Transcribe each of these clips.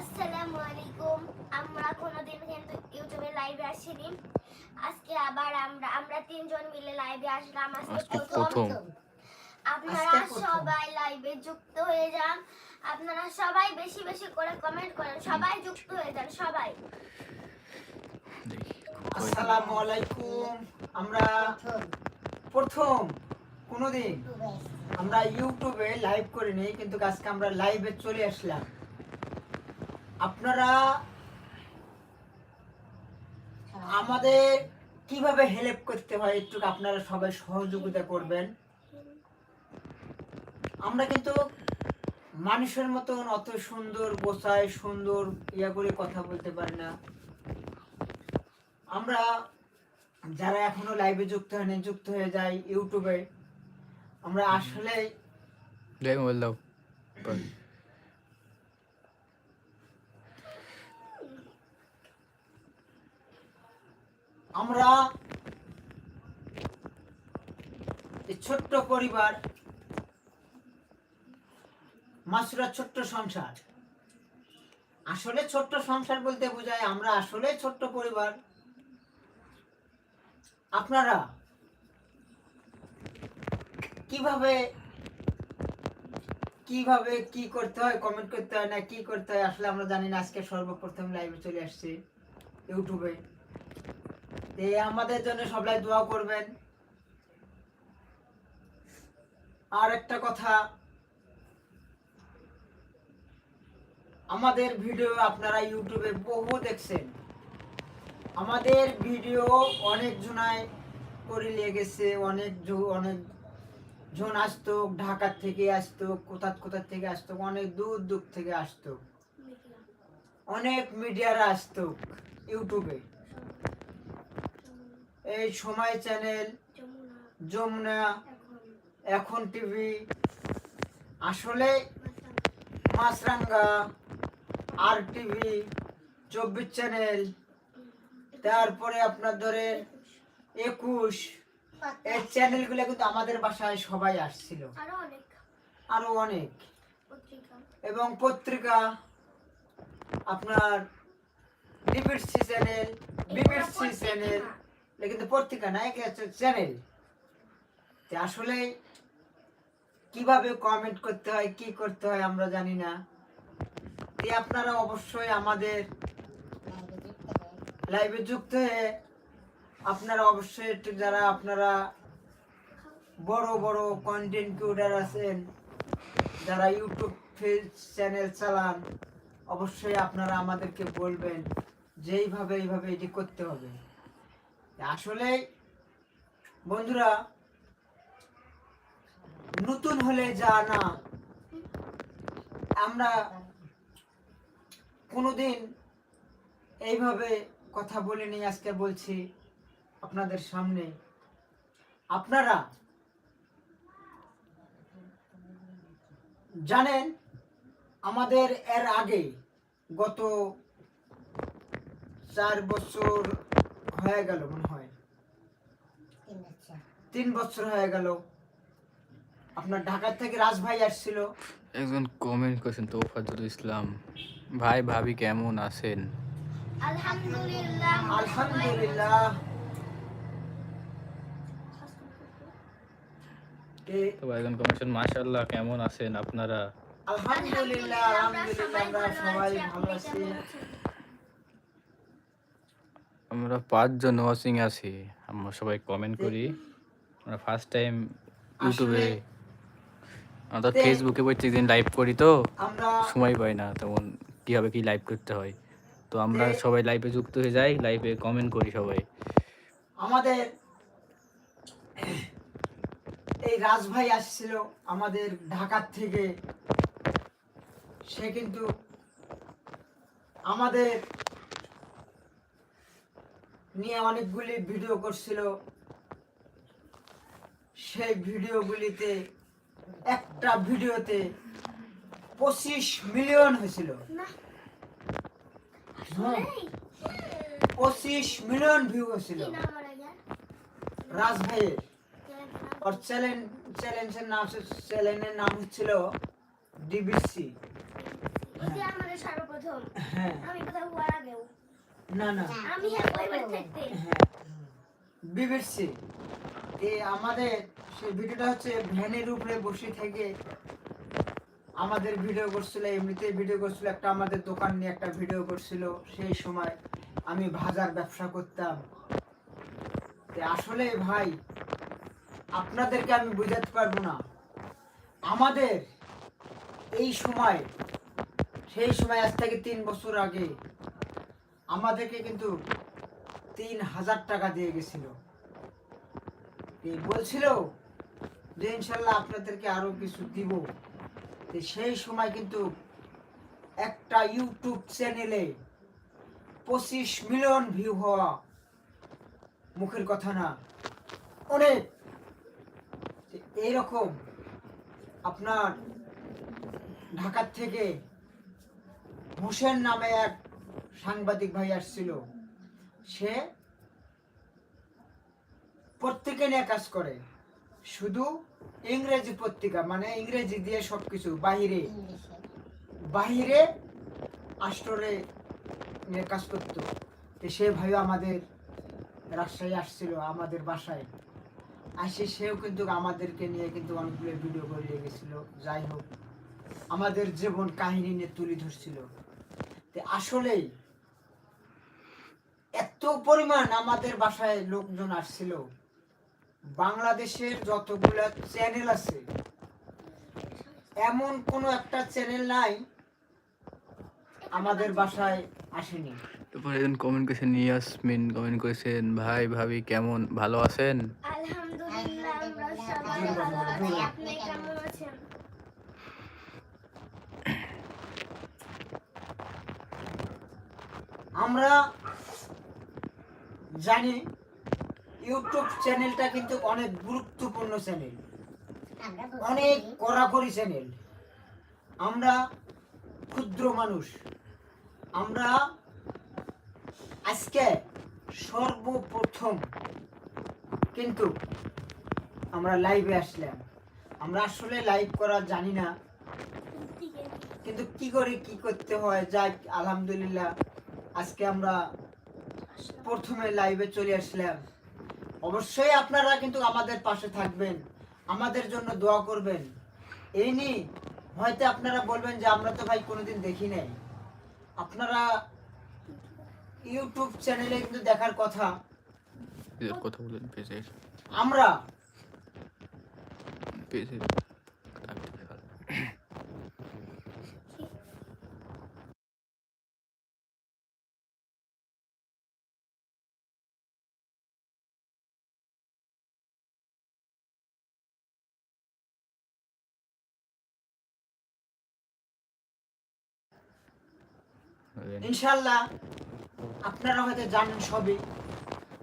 আসসালামু আলাইকুম আমরা কোনোদিন কিন্তু ইউটিউবে লাইভে আসিনি। আজকে আবার আমরা আমরা তিনজন মিলে লাইভে আসলাম। আজকে প্রথম। আপনারা সবাই লাইভে যুক্ত হয়ে যান। আপনারা সবাই বেশি বেশি করে কমেন্ট করেন। সবাই যুক্ত হয়ে যান সবাই। আসসালামু আলাইকুম আমরা প্রথম কোনোদিন আমরা ইউটিউবে লাইভ করিনি কিন্তু আজকে আমরা লাইভে চলে আসলাম। আপনারা আমাদের কীভাবে হেল্প করতে হয় একটু আপনারা সবাই সহযোগিতা করবেন? আমরা কিন্তু মানুষের মতন অত সুন্দর গোছায় সুন্দর ইয়া করে কথা বলতে পারি না। আমরা যারা এখনও লাইভে যুক্ত হয়নি, যুক্ত হয়ে যায় ইউটিউবে, আমরা আসলে মোবাইল দাও। আমরা ছোট্ট পরিবার, মাসুরা ছোট্ট সংসার। আসলে ছোট্ট সংসার বলতে বোঝায় আমরা আসলে ছোট্ট পরিবার। আপনারা কীভাবে কীভাবে কি করতে হয় কমেন্ট করতে হয় না, কি করতে হয়, আসলে আমরা জানি না। আজকে সর্বপ্রথম লাইভে চলে আসছি, ইউটিউবে। এই আমাদের জন্য সবাই দোয়া করবেন। আর একটা কথা, আমাদের ভিডিও আপনারা ইউটিউবে বহু দেখছেন। আমাদের ভিডিও অনেক জনায় করে লেগেছে অনেক অনেক জন আসতো ঢাকার থেকে আসতো কোথা কোথা থেকে আসতো, অনেক দূর দূর থেকে আসতো। অনেক মিডিয়ারা আসতো ইউটিউবে। এই সময় চ্যানেল যমুনা এখন টিভি আসলে মাছরাঙ্গা আর টিভি চব্বিশ চ্যানেল তারপরে আপনার ধরে একুশ এই চ্যানেলগুলো কিন্তু আমাদের বাসায় সবাই আসছিল। আরও অনেক। এবং পত্রিকা আপনার ডিবিসি চ্যানেল বিবিসি চ্যানেল এটা কিন্তু পত্রিকা না এটা হচ্ছে চ্যানেল আসলে কীভাবে কমেন্ট করতে হয় কি করতে হয় আমরা জানি না আপনারা অবশ্যই আমাদের লাইভে যুক্ত হয়ে আপনারা অবশ্যই একটু যারা আপনারা বড় বড় কন্টেন্ট ক্রিয়েটার আছেন যারা ইউটিউব চ্যানেল চালান অবশ্যই আপনারা আমাদেরকে বলবেন যে এইভাবে এইভাবে এটি করতে হবে আসলে বন্ধুরা, নতুন হলে যা না, আমরা কোনোদিন এইভাবে কথা বলিনি আজকে বলছি আপনাদের সামনে। আপনারা জানেন, আমাদের এর আগে গত চার বছর হয়ে গেল, মনে তিন বছর হয়ে গেল। আপনার ঢাকা থেকে রাজ ভাই আসছিল। একজন কমেন্ট করেছেন তৌফাজুল ইসলাম। ভাই ভাবি কেমন আছেন? আলহামদুলিল্লাহ। আলহামদুলিল্লাহ। তো একজন কমেন্ট মাশাল্লাহ কেমন আছেন আপনারা? আলহামদুলিল্লাহ আলহামদুলিল্লাহ আমরা সবাই ভালো আছি। আমরা পাঁচজন ওয়াচিং আছি। আমরা সবাই কমেন্ট করি। আমরা ফার্স্ট টাইম ইউটিউবে আমরা ফেসবুকে প্রত্যেকদিন লাইভ করি তো সময় পাই না তেমন কীভাবে কি লাইভ করতে হয়। তো আমরা সবাই লাইভে যুক্ত হয়ে যাই লাইভে কমেন্ট করি সবাই। আমাদের এই রাজ ভাই আসছিল আমাদের ঢাকার থেকে। সে কিন্তু আমাদের নিয়ে অনেকগুলি ভিডিও করছিল। সেই ভিডিওগুলিতে একটা ভিডিওতে পঁচিশ মিলিয়ন হয়েছিল। হ্যাঁ? পঁচিশ মিলিয়ন ভিউ হয়েছিল। কি নাম ওর আগে? রাজ ভাইয়ের। চ্যানেলটার নাম? और চ্যালেঞ্জ চ্যালেঞ্জের নাম চ্যালেঞ্জের নাম হচ্ছিল ডিবিসি। হ্যাঁ। না না। আমি হ্যাঁ হ্যাঁ। বিবিসি। এ আমাদের ভিডিওটা হচ্ছে ভ্যানের উপরে বসে থেকে আমাদের ভিডিও করছিল এমনিতে ভিডিও করছিল, একটা আমাদের দোকান নিয়ে একটা ভিডিও করছিল, সেই সময় আমি ভাজার ব্যবসা করতাম। আসলে ভাই, আপনাদেরকে আমি বুঝাতে পারব না। আমাদের এই সময়, সেই সময় আজ থেকে তিন বছর আগে আমাদেরকে কিন্তু তিন হাজার টাকা দিয়ে গেছিল। বলছিল? যে ইনশাল্লাহ আপনাদেরকে আরও কিছু দিব। সেই সময় কিন্তু একটা ইউটিউব চ্যানেলে পঁচিশ মিলিয়ন ভিউ হওয়া মুখের কথা না। অনেক। এইরকম আপনার ঢাকার থেকে হোসেন নামে এক সাংবাদিক ভাই আসছিল। সে পত্রিকা নিয়ে কাজ করে। শুধু ইংরেজি পত্রিকা মানে ইংরেজি দিয়ে সবকিছু, বাহিরে। বাহিরে আষ্টরে কাজ করতো। সে ভাই আমাদের রাজশাহী আসছিল, আমাদের বাসায়। আসে সেও কিন্তু আমাদেরকে নিয়ে কিন্তু অনেকগুলো ভিডিও করে গেছিল। যাই হোক, আমাদের জীবন কাহিনী নিয়ে তুলে ধরছিল। আসলেই এত পরিমাণ আমাদের বাসায় লোকজন আসছিল। বাংলাদেশের যতগুলো চ্যানেল আছে এমন কোনো একটা চ্যানেল নাই আমাদের বাসায় আসেনি। তারপরে একজন কমেন্ট করেছেন ইয়াসমিন কমেন্ট করেছেন ভাই ভাবি কেমন ভালো আছেন? আলহামদুলিল্লাহ আমরা সবাই ভালো আছি। আপনি কেমন আছেন? আমরা জানি ইউটিউব চ্যানেলটা কিন্তু অনেক গুরুত্বপূর্ণ চ্যানেল। অনেক কড়াকড়ি চ্যানেল। আমরা ক্ষুদ্র মানুষ। আমরা আজকে সর্বপ্রথম কিন্তু আমরা লাইভে আসলাম। আমরা আসলে লাইভ করা জানি না। কিন্তু কি করে কি করতে হয় যাক আলহামদুলিল্লাহ। আজকে আমরা প্রথমে লাইভে চলে আসলাম। অবশ্যই আপনারা কিন্তু আমাদের পাশে থাকবেন। আমাদের জন্য দোয়া করবেন। এই নিয়ে হয়তো আপনারা বলবেন যে আমরা তো ভাই কোনোদিন দেখি নাই। আপনারা ইউটিউব চ্যানেলে কিন্তু দেখার কথা। কথা বলেন পেজের। আমরা পেজের। ইনশাল্লাহ আপনারা হয়তো জানেন সবই।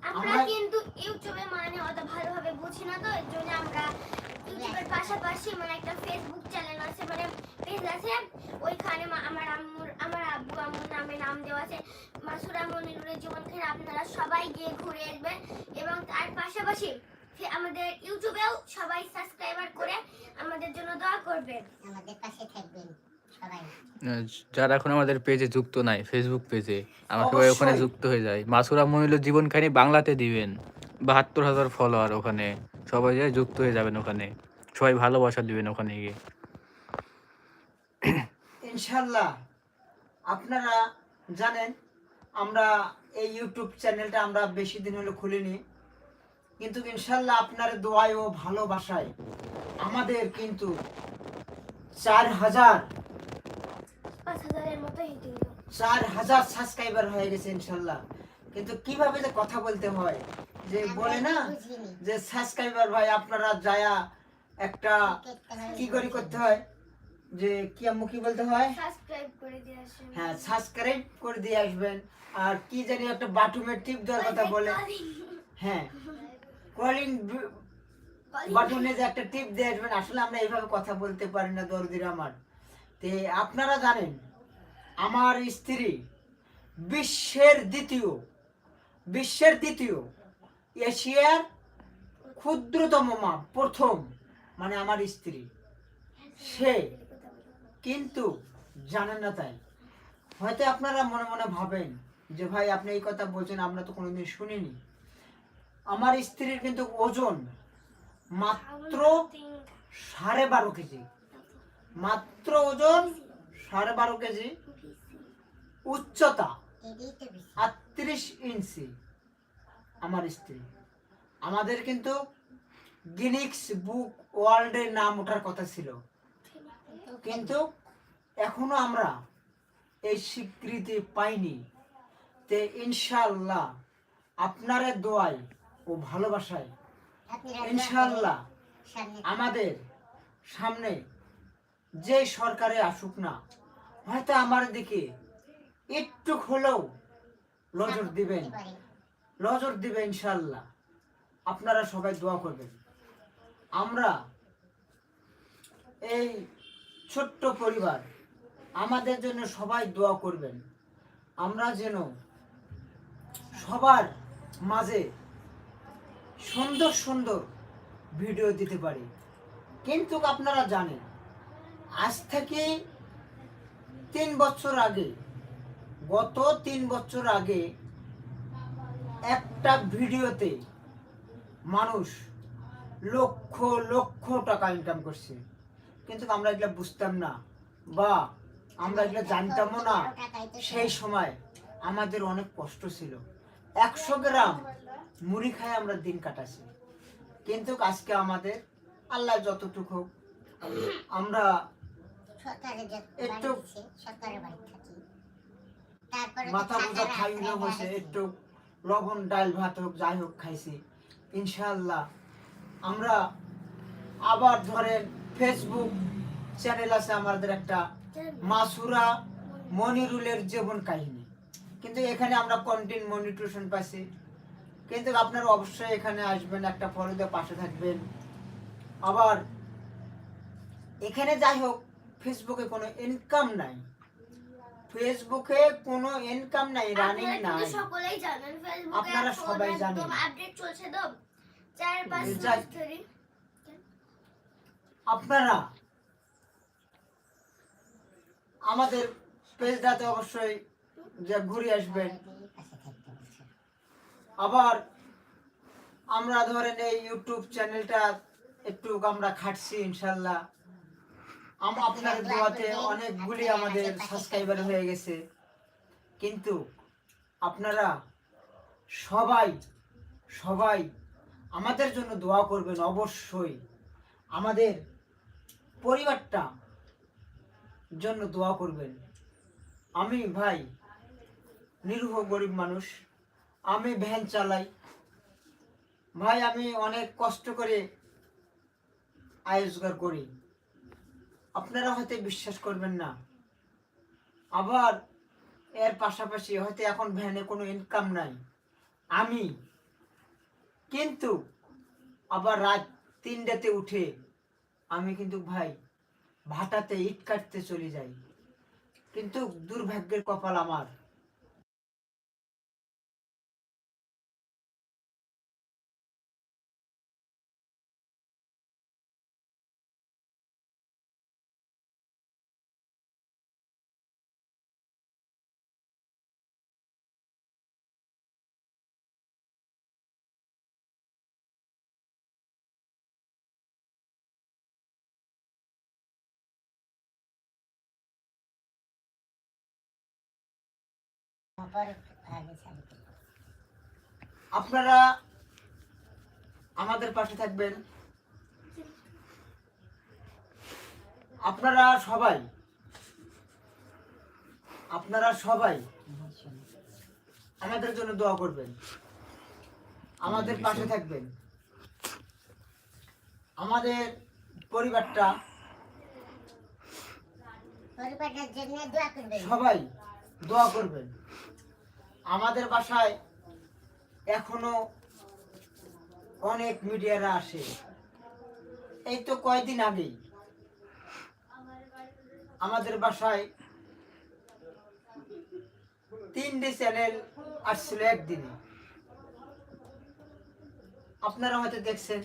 আমরা কিন্তু ইউটিউবে মানে অত ভালোভাবে বুঝি না তো এর জন্য আমরা ইউটিউবের পাশাপাশি মানে একটা ফেসবুক চ্যানেল আছে মানে পেজ আছে। ওইখানে আমার আম্মুর আমার আব্বু আম্মুর নামে নাম দেওয়া আছে। মাসুরা মনিরুরের জীবন খেয়ে আপনারা সবাই গিয়ে ঘুরে আসবেন। এবং তার পাশাপাশি আমাদের ইউটিউবেও সবাই সাবস্ক্রাইবার করে আমাদের জন্য দোয়া করবেন। আমাদের পাশে থাকবেন। যারা এখন আমাদের পেজে যুক্ত নাই ফেসবুক পেজে আমরা সবাই ওখানে যুক্ত হয়ে যাই মাসুরা মহিল জীবন কাহিনী বাংলাতে দিবেন। বাহাত্তর হাজার ফলোয়ার ওখানে। সবাই যায় যুক্ত হয়ে যাবেন ওখানে। সবাই ভালোবাসা দিবেন ওখানে গিয়ে। ইনশাল্লাহ। আপনারা জানেন আমরা এই ইউটিউব চ্যানেলটা আমরা বেশি দিন হলো খুলিনি। কিন্তু ইনশাল্লাহ আপনার দোয়ায় ও ভালোবাসায় আমাদের কিন্তু চার হাজার পাঁচ হাজারের মতো হেঁটে গেল চার হাজার সাবস্ক্রাইবার হয়ে গেছে ইনশাল্লাহ। কিন্তু কীভাবে যে কথা বলতে হয়? যে বলে না যে সাবস্ক্রাইবার ভাই আপনারা যায়া একটা কি করে করতে হয়? যে কি আম্মু কি বলতে হয়? সাবস্ক্রাইব করে দিয়ে আসেন হ্যাঁ সাবস্ক্রাইব করে দিয়ে আসবেন। আর কি জানি একটা বাটুমের টিপ দেওয়ার কথা বলে। হ্যাঁ। কলিং বাটনে যে একটা টিপ দিয়ে আসবেন আসলে আমরা এইভাবে কথা বলতে পারি না দরদির আমার। তে আপনারা জানেন, আমার স্ত্রী বিশ্বের দ্বিতীয় বিশ্বের দ্বিতীয় এশিয়ার ক্ষুদ্রতম মা, প্রথম মানে আমার স্ত্রী। সে কিন্তু জানেন না তাই। হয়তো আপনারা মনে মনে ভাবেন যে, ভাই, আপনি এই কথা বলছেন, আমরা তো কোনোদিন শুনিনি। আমার স্ত্রীর কিন্তু ওজন মাত্র সাড়ে বারো কেজি। মাত্র ওজন সাড়ে বারো কেজি। উচ্চতা আটত্রিশ ইঞ্চি। আমার স্ত্রী। আমাদের কিন্তু গিনিক্স বুক ওয়ার্ল্ডের নাম ওঠার কথা ছিল। কিন্তু এখনও আমরা এই স্বীকৃতি পাইনি। তে ইনশাল্লাহ আপনারা দোয়ায় ও ভালোবাসায় ইনশাল্লাহ আমাদের সামনে যে সরকারে আসুক না হয়তো আমার দিকে একটু হলেও নজর দিবেন। নজর দিবে ইনশাল্লাহ আপনারা সবাই দোয়া করবেন। আমরা এই ছোট্ট পরিবার আমাদের জন্য সবাই দোয়া করবেন। আমরা যেন সবার মাঝে সুন্দর সুন্দর ভিডিও দিতে পারি। কিন্তু আপনারা জানেন আজ থেকে তিন বছর আগে, গত তিন বছর আগে একটা ভিডিওতে মানুষ লক্ষ লক্ষ টাকা ইনকাম করছে। কিন্তু আমরা এগুলো বুঝতাম না বা আমরা এগুলো জানতামও না। সেই সময় আমাদের অনেক কষ্ট ছিল। একশো গ্রাম মুড়ি খায় আমরা দিন কাটাছি কিন্তু আজকে আমাদের আল্লাহ যতটুকু আমরা সরকারের একটু- বাড়ি বাড়ি থাকি। তারপরে মাথা বোঝা খাই না বসে একটু লবণ ডাল ভাত হোক যাই হোক খাইছি। ইনশাল্লাহ আমরা আবার ধরেন ফেসবুক চ্যানেল আছে আমাদের একটা মাসুরা মনিরুলের জীবন কাহিনী। কিন্তু এখানে আমরা কন্টেন্ট মনিটেশন পাইছি। কিন্তু আপনারা অবশ্যই এখানে আসবেন একটা ফলো দিয়ে পাশে থাকবেন। আবার এখানে যাই হোক ফেসবুকে কোনো ইনকাম নাই। ফেসবুকে কোনো ইনকাম নাই রানিং আপনারা নাই। সকলেই জানেন ফেসবুকে আপনারা সবাই জানেন। আপডেট চলছে তো। চার পাঁচ মাস ধরে। আপনারা আমাদের পেজটাতে অবশ্যই যে ঘুরে আসবেন। আবার আমরা ধরেন এই ইউটিউব চ্যানেলটা একটু আমরা খাটছি ইনশাল্লাহ। আপনার দোয়াতে অনেকগুলি আমাদের সাবস্ক্রাইবার হয়ে গেছে। কিন্তু আপনারা সবাই সবাই আমাদের জন্য দোয়া করবেন অবশ্যই। আমাদের পরিবারটা জন্য দোয়া করবেন। আমি ভাই নিরীহ গরিব মানুষ, আমি ভ্যান চালাই। ভাই, আমি অনেক কষ্ট করে আয় করি। আপনারা হয়তো বিশ্বাস করবেন না। আবার এর পাশাপাশি হয়তো এখন ভ্যানে কোনো ইনকাম নাই। আমি। কিন্তু আবার রাত তিনটাতে উঠে আমি কিন্তু ভাই ভাটাতে ইট কাটতে চলে যাই। কিন্তু দুর্ভাগ্যের কপাল আমার। আপনারা আমাদের পাশে থাকবেন। আপনারা সবাই আপনারা সবাই আমাদের জন্য দোয়া করবেন। আমাদের পাশে থাকবেন। আমাদের পরিবারটা পরিবারটার জন্য দোয়া করবেন। সবাই দোয়া করবেন। আমাদের বাসায় এখনও অনেক মিডিয়ারা আসে। এই তো কয়দিন আগেই আমাদের বাসায় তিনটি চ্যানেল আসছিল একদিনে। আপনারা হয়তো দেখছেন,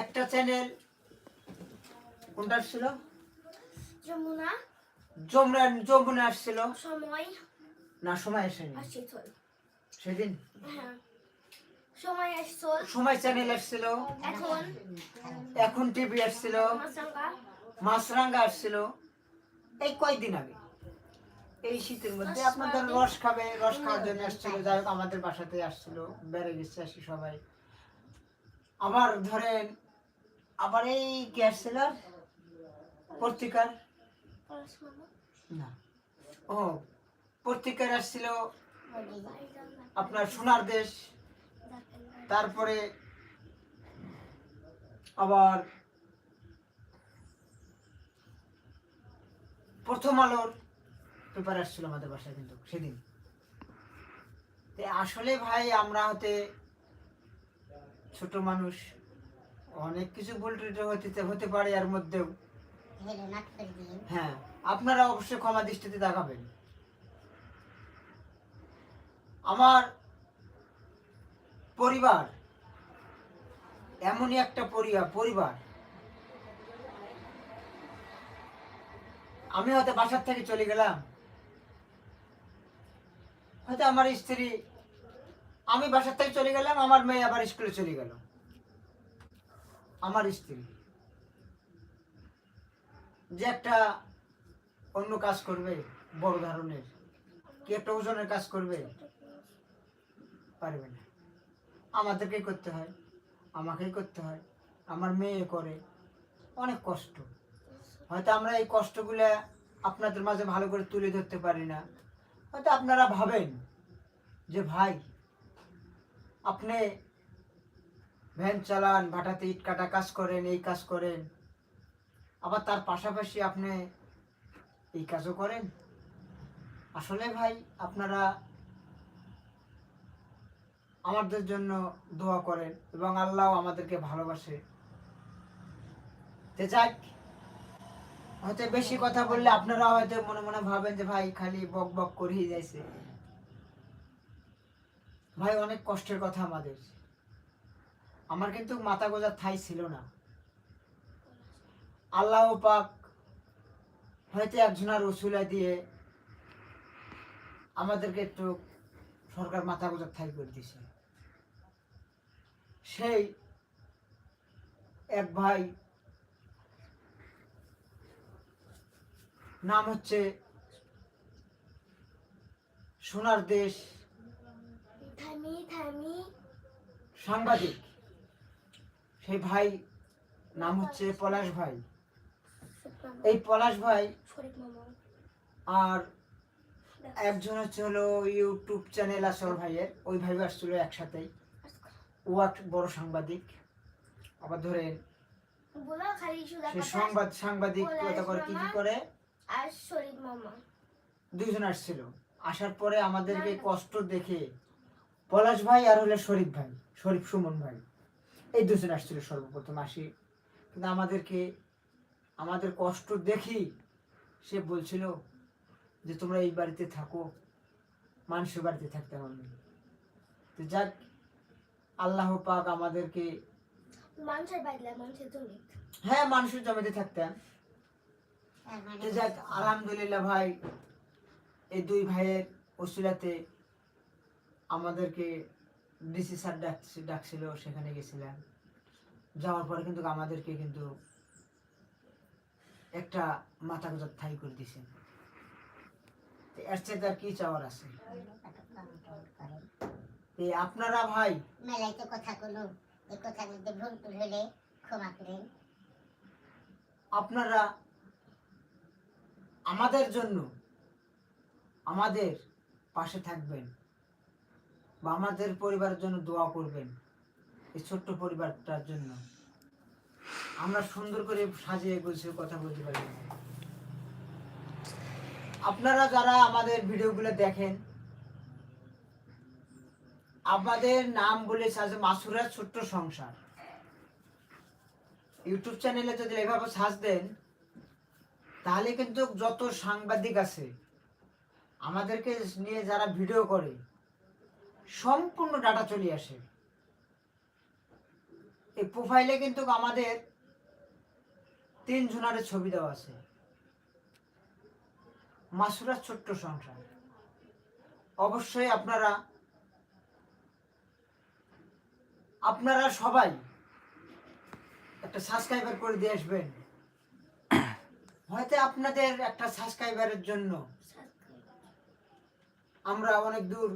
একটা চ্যানেল কোনটা ছিল? যমুনা। যমুনা যমুনা আসছিল। সময়? না সময় আসেনি। সেদিন? হ্যাঁ। সময় আসছিল সময় চ্যানেল আসছিল। এখন? এখন টিভি আসছিল। মাছরাঙ্গা? আসছিল। এই কয়দিন আগে? এই শীতের মধ্যে আপনাদের রস খাবে রস খাওয়ার জন্য আসছিল। যাই হোক আমাদের বাসাতে আসছিল। বেড়ে গেছে আসি সবাই। আবার ধরেন আবার এই কি আসছিল? পত্রিকার? না। ও, পত্রিকার আসছিল আপনার সোনার দেশ, তারপরে আবার প্রথম আলোর পেপার আসছিল আমাদের বাসায় কিন্তু, সেদিন। আসলে ভাই, আমরা হতে ছোট মানুষ, অনেক কিছু ভুল হতে পারে, এর মধ্যেও হ্যাঁ আপনারা অবশ্যই ক্ষমা দৃষ্টিতে দেখাবেন আমার পরিবার, এমনই একটা পরিবার। আমি হয়তো বাসার থেকে চলে গেলাম। হয়তো আমার স্ত্রী, আমি বাসার থেকে চলে গেলাম, আমার মেয়ে আবার স্কুলে চলে গেল। আমার স্ত্রী। যে একটা অন্য কাজ করবে, বড় ধরনের। কি একটা ওজনের কাজ করবে? পারবে না। আমাদেরকেই করতে হয়, আমাকেই করতে হয়। আমার মেয়ে করে, অনেক কষ্ট। হয়তো আমরা এই কষ্টগুলো আপনাদের মাঝে ভালো করে তুলে ধরতে পারি না। হয়তো আপনারা ভাবেন যে, ভাই, আপনি ভ্যান চালান, ভাটাতে ইট কাটা কাজ করেন, এই কাজ করেন আবার তার পাশাপাশি আপনি এই কাজও করেন। আসলে ভাই, আপনারা আমাদের জন্য দোয়া করেন এবং আল্লাহ আমাদেরকে ভালোবাসে। যাক, হয়তো বেশি কথা বললে আপনারা হয়তো মনে মনে ভাবেন যে ভাই খালি বক বক করেই যাইছে। ভাই, অনেক কষ্টের কথা আমাদের। আমার কিন্তু মাথা গোজার ঠাই ছিল না। আল্লাহ পাক হয়তো একজনের রসুলা দিয়ে আমাদেরকে একটু সরকার মাথা গোজার ঠাই করে দিছে সেই এক ভাই নাম হচ্ছে সোনার দেশ সাংবাদিক। সেই ভাই নাম হচ্ছে পলাশ ভাই। এই পলাশ ভাই আর একজন হচ্ছে হলো ইউটিউব চ্যানেল আছে ওর ভাইয়ের ওই ভাই আসছিল একসাথেই। ও এক বড় সাংবাদিক। আবার ধরেন সে সংবাদ সাংবাদিক কথা করে কি কি করে? দুইজন আসছিল। আসার পরে আমাদেরকে কষ্ট দেখে পলাশ ভাই আর হলে শরীফ ভাই শরীফ সুমন ভাই। এই দুজন আসছিল সর্বপ্রথম আসি। কিন্তু আমাদেরকে আমাদের কষ্ট দেখি সে বলছিল যে তোমরা এই বাড়িতে থাকো মানুষের বাড়িতে থাকতাম আমি তো যাক আল্লাহ পাক আমাদেরকে হ্যাঁ মানুষের জমিতে থাকতাম তো যাক আলহামদুলিল্লাহ ভাই এই দুই ভাইয়ের ওসিলাতে আমাদেরকে ডিসি স্যার ডাকছে ডাকছিল সেখানে গেছিলাম। যাওয়ার পরে কিন্তু আমাদেরকে কিন্তু একটা মাথা গোজার ঠাই করে দিছে এর চেয়ে তার কি চাওয়ার আছে? আপনারা ভাই? মেলায় তো কথা কোনো এই কথার মধ্যে ভুল টুল হলে ক্ষমা করেন আপনারা আমাদের জন্য আমাদের পাশে থাকবেন বা আমাদের পরিবারের জন্য দোয়া করবেন এই ছোট্ট পরিবারটার জন্য। আমরা সুন্দর করে সাজিয়ে গুছিয়ে কথা বলতে পারি। আপনারা যারা আমাদের ভিডিওগুলো দেখেন, আমাদের নাম বলে সাজে মাসুরার ছোট্ট সংসার। ইউটিউব চ্যানেলে যদি এভাবে সাজ দেন, তাহলে কিন্তু যত সাংবাদিক আছে, আমাদেরকে নিয়ে যারা ভিডিও করে, সম্পূর্ণ ডাটা চলে আসে। এই প্রোফাইলে কিন্তু আমাদের তিন জনের ছবি দেওয়া আছে। মাসুরার ছোট্ট সংসার। অবশ্যই আপনারা আপনারা সবাই একটা সাবস্ক্রাইবার করে দিয়ে আসবেন। হয়তো আপনাদের একটা সাবস্ক্রাইবারের জন্য আমরা অনেক দূর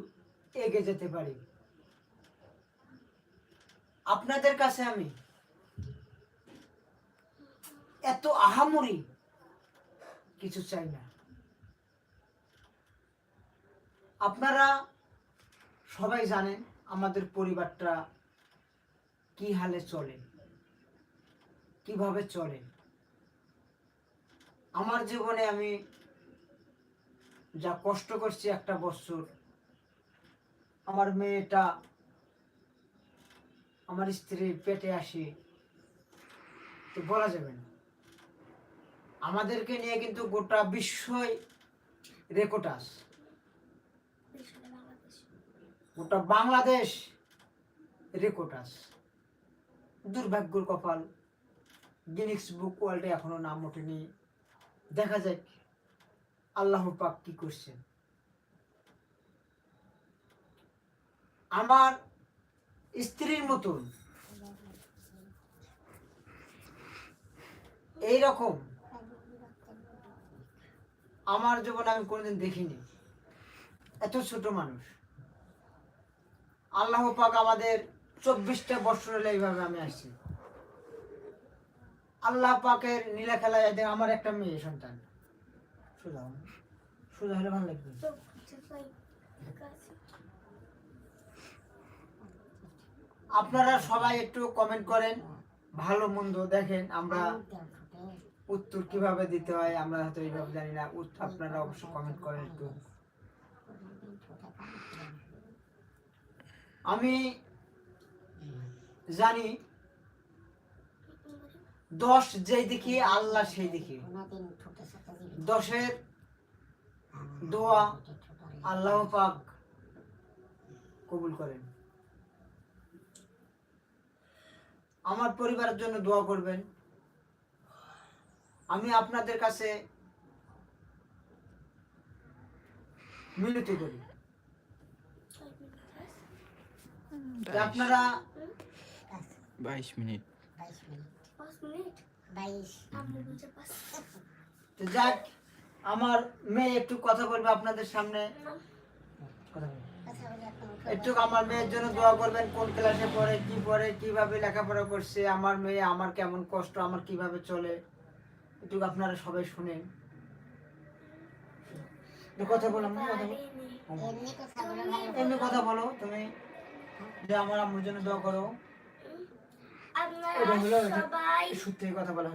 এগিয়ে যেতে পারি। আপনাদের কাছে আমি এত আহামরি। কিছু চাই না। আপনারা সবাই জানেন আমাদের পরিবারটা কি হালে চলে, কীভাবে চলে। আমার জীবনে আমি যা কষ্ট করছি একটা বছর, আমার মেয়েটা আমার স্ত্রীর পেটে আসে, তো বলা যাবে না। আমাদেরকে নিয়ে কিন্তু গোটা বিশ্বই রেকর্ডাস। গোটা বাংলাদেশ রেকর্ডাস। দুর্ভাগ্যর কপাল গিনিক্স বুক ওয়ার্ল্ডে এখনও নাম ওঠেনি। দেখা যাক আল্লাহ পাক কি করছেন। আমার স্ত্রীর মতন এইরকম আমার জীবনে আমি কোনোদিন দেখিনি। এত ছোট মানুষ। আল্লাহ পাক আমাদের চব্বিশটা বছর হলে এইভাবে আমি আসছি। আল্লাহ পাকের নীলা খেলায় এদের আমার একটা মেয়ে, সন্তান। সোজা। সোজা হলে ভালো লাগবে আপনারা সবাই একটু কমেন্ট করেন। ভালো, মন্দ দেখেন। আমরা উত্তর কীভাবে দিতে হয়, আমরা হয়তো এইভাবে জানি না। আপনারা অবশ্যই কমেন্ট করেন একটু। আমি জানি দশ যেই দেখি আল্লাহ সেই দেখি দশের দোয়া আল্লাহ পাক কবুল করেন। আমার পরিবারের জন্য দোয়া করবেন। আমি আপনাদের কাছে মিনতি করি। আপনারা বাইশ মিনিট। যাক আমার মেয়ে একটু কথা বলবে আপনাদের সামনে। একটু আমার মেয়ের জন্য দোয়া করবেন কোন ক্লাসে পড়ে কি পড়ে কীভাবে লেখাপড়া করছে আমার মেয়ে আমার কেমন কষ্ট আমার কীভাবে চলে। একটু আপনারা সবাই শুনেন। কথা বলো আম্মু, কথা এমনি কথা বলে তুমি। যে আমার আম্মুর জন্য দোয়া করো। আপনারা সবাই কথা বলা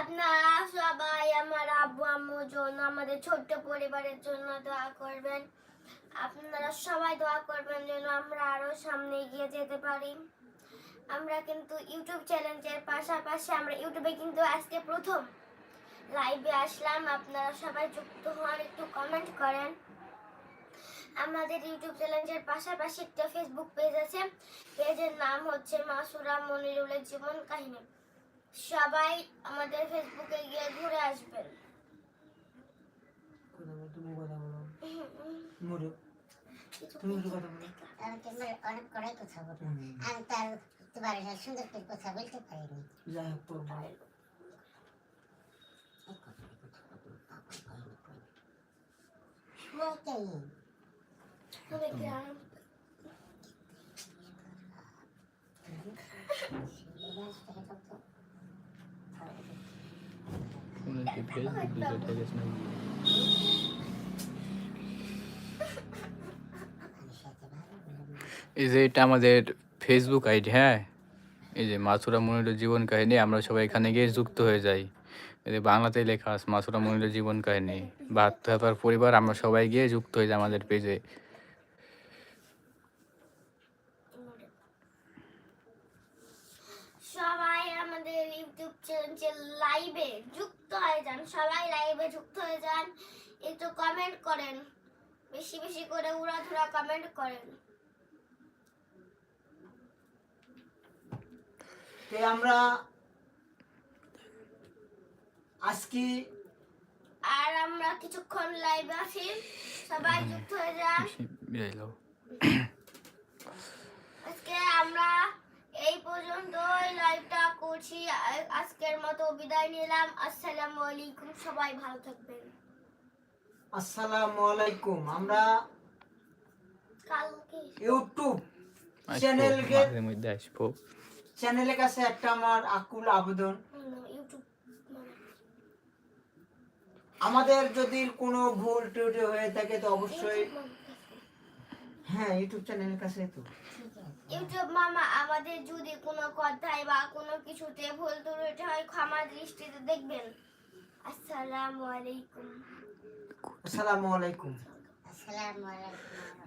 আপনারা আমার আব্বু আম্মুর জন্য আমাদের ছোট্ট পরিবারের জন্য দোয়া করবেন। আপনারা সবাই দোয়া করবেন যেন আমরা আরও সামনে এগিয়ে যেতে পারি। আমরা কিন্তু ইউটিউব চ্যালেঞ্জের পাশাপাশি আমরা ইউটিউবে কিন্তু আজকে প্রথম লাইভে আসলাম। আপনারা সবাই যুক্ত হন একটু কমেন্ট করেন। আমাদের ইউটিউব চ্যালেঞ্জের পাশাপাশি একটা ফেসবুক পেজ আছে। পেজের নাম হচ্ছে মাসুরা মনিরুলের জীবন কাহিনী। সবাই আমাদের ফেসবুকে গিয়ে ঘুরে আসবেন। বলো তুমি কথা বলো। বলো। আমি তোমার অনেক কড়াই কথা হুম, আমি তার তোমার সুন্দর করে কথা বলতে পারিনি যাই হোক করব। ওটাই তবে গ্রাম উনি কি ফেসবুক ডিলিট হয়ে গেছে নাকি? এই যে এটা আমাদের ফেসবুক আইডি হ্যাঁ? এই যে মাসুরা মনিরের জীবন কাহিনী, আমরা সবাই এখানে গিয়ে যুক্ত হয়ে যাই। এই যে বাংলাতেই লেখা আছে মাসুরা মনিরের জীবন কাহিনী বা তারপর পরিবার, আমরা সবাই গিয়ে যুক্ত হয়ে যাই আমাদের পেজে সবাই আমাদের ইউটিউব চ্যানেল লাইভে যুক্ত হয়ে যান, সবাই লাইভে যুক্ত হয়ে যান। একটু কমেন্ট করেন, বেশি বেশি করে উড়াধুরা কমেন্ট করেন। তো আমরা আজকে আর আমরা কিছুক্ষণ লাইভে আছি। সবাই যুক্ত হয়ে যান। আজকে আমরা এই পর্যন্ত লাইভটা করছি। আজকের মতো বিদায় নিলাম। আসসালামু আলাইকুম। সবাই ভালো থাকবেন। আসসালামু আলাইকুম। আমরা কালকে। ইউটিউব চ্যানেলকে মধ্যে আসব। চ্যানেলের কাছে একটা আমার আকুল আবেদন। ইউটিউব আমাদের যদি কোনো ভুল ত্রুটি হয়ে থাকে তো অবশ্যই হ্যাঁ ইউটিউব চ্যানেলের কাছে তো। ইউটিউব মামা আমাদের যদি কোনো কথায় বা কোনো কিছুতে ভুল ত্রুটি হয় ক্ষমা দৃষ্টিতে দেখবেন। আসসালামু আলাইকুম। আসসালামু আলাইকুম। আসসালামু আলাইকুম।